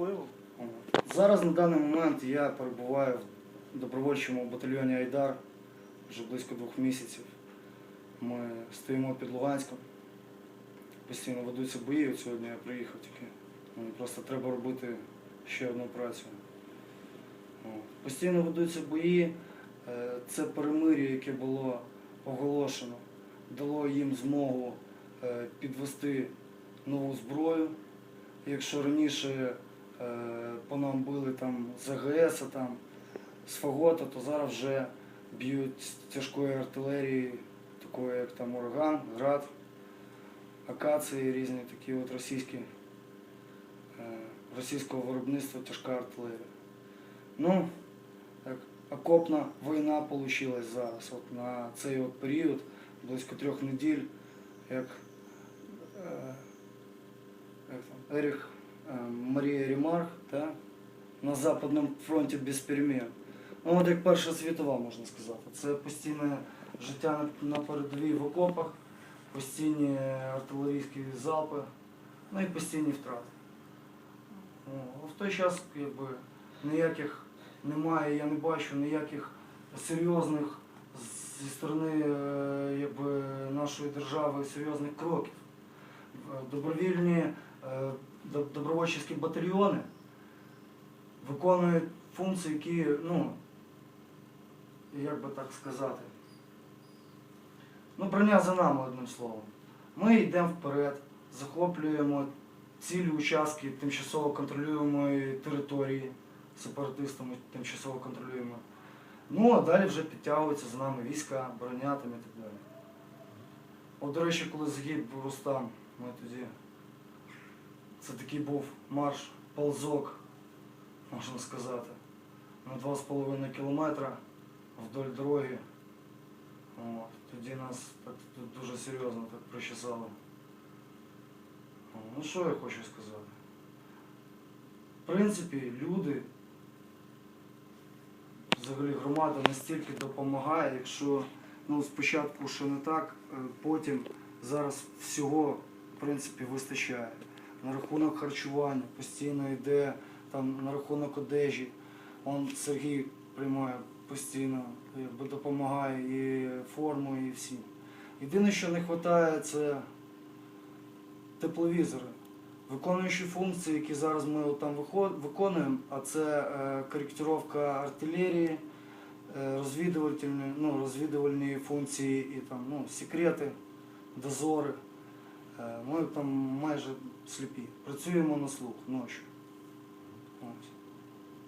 впливу. Зараз на даний момент я перебуваю в добровольчому батальйоні Айдар вже близько двох місяців. Ми стоїмо під Луганськом. Постійно ведуться бої. От сьогодні я приїхав тільки. Мені просто треба робити ще одну працю. Постійно ведуться бої. Е, Це перемир'я, яке було оголошено, дало їм змогу е, підвести нову зброю. Якщо раніше по нам били там з АГС, там, з Фагота, то зараз вже б'ють з тяжкої артилерії, такої як там ураган, град, акації різні такі от російські, е, російського виробництва тяжка артилерія. Ну, так, окопна війна вийшла зараз. От на цей от період, близько трьох неділь, як, е, як там, Еріх е, Марія Ремарк, да? на Западному фронті без перемін. Ну, от як Перша світова, можна сказати. Це постійне життя на, передовій в окопах, постійні артилерійські залпи, ну і постійні втрати. А в той час якби, ніяких немає, я не бачу ніяких серйозних зі сторони е, якби, нашої держави серйозних кроків. Добровільні е, добровольчі батальйони виконують функції, які, ну, як би так сказати, ну, броня за нами, одним словом. Ми йдемо вперед, захоплюємо цілі участки тимчасово контролюємої території, сепаратистами тимчасово контролюємо. Ну, а далі вже підтягуються за нами війська, броня там і так далі. От, до речі, коли загиб Рустам, ми тоді. Це такий був марш, ползок, можна сказати, на 2,5 кілометра вдоль дороги. От. Тоді нас дуже серйозно так причесали. Ну що я хочу сказати? В принципі, люди, взагалі громада настільки допомагає, якщо ну, спочатку ще не так, е, потім зараз всього в принципі вистачає. На рахунок харчування постійно йде там на рахунок одежі. Он Сергій приймає постійно, якби допомагає і форму, і всім. Єдине, що не вистачає, це тепловізори. Виконуючі функції, які зараз ми там виконуємо, а це е, коректировка артилерії, е, розвідувальні, ну, розвідувальні функції і там, ну, секрети, дозори. Е, ми там майже сліпі. Працюємо на слух ночі. Ось.